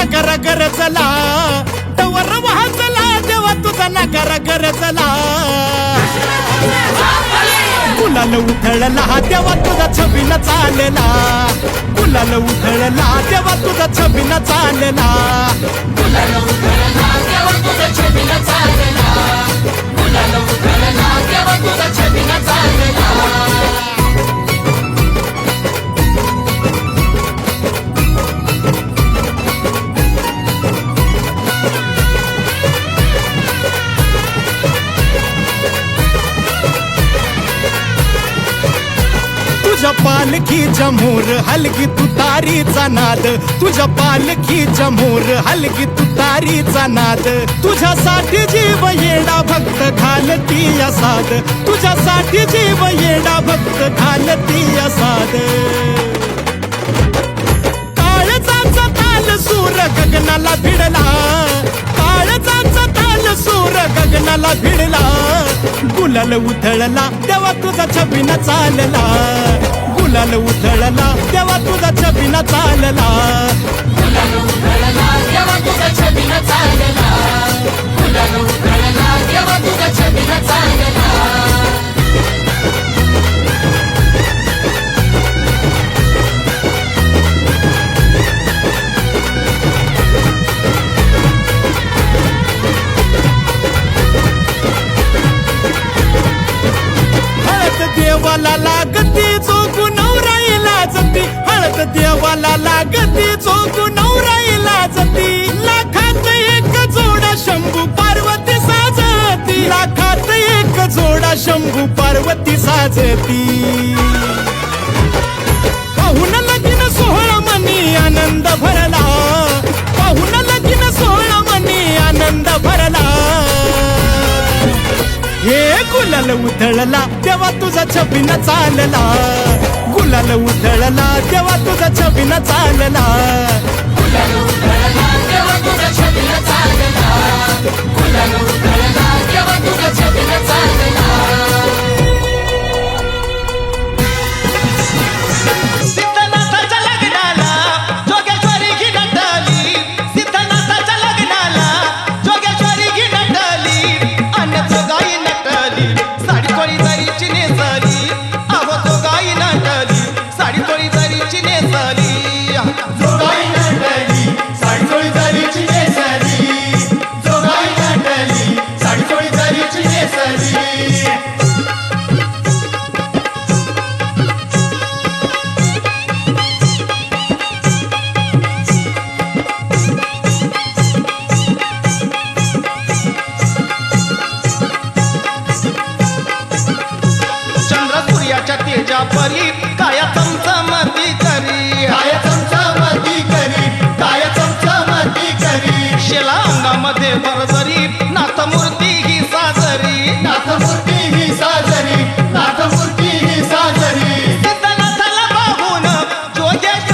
नगर गर चला. तवर वाजला देवा तुझा नगर गरजला गुलाल उथळला देवा तुझा छबीला चालला. गुलाल उथळला देवा तुझा छबीला चालला. तुझ्या पालखी मोर हलगी तुतारीचा नाद तुझ्या पालखी मोर हलगी तुतारीचा नाद तुझ्यासाठी जीव येडा भक्त घालती असाद. साद तुझ्यासाठी जीव येडा भक्त घालती असाद. साद काळजाचा ताल सूर गगनाला भिडला. काळजाचा ताल सूर गगनाला भिडला. गुलाल उधळला तेव्हा तुझा छबीनं चालला. गुलाल उधळला तेव्हा तुझा छबिना चालला. देवाला लागते चोकू जती हळद देवाला लागती चोकू नवराईला जती लाखात एक जोडा शंभू पार्वती साजती. लाखात एक जोडा शंभू पार्वती साजती. पाहुन लगीन सोहळा मनी आनंद भरला. पाहुन लगीन सोहळा मनी आनंद भरला. हे गुलाल उधळला तेव्हा तुझा छबीन चालला. गुलाल उधळला तेव्हा तुझा छबिना चालला. परी काया चमचमती करी. काय चमचमती करी काय चमचमती करी. शेला अंगामध्ये बरबरी नाथ मूर्ती ही साजरी. नाथमूर्ती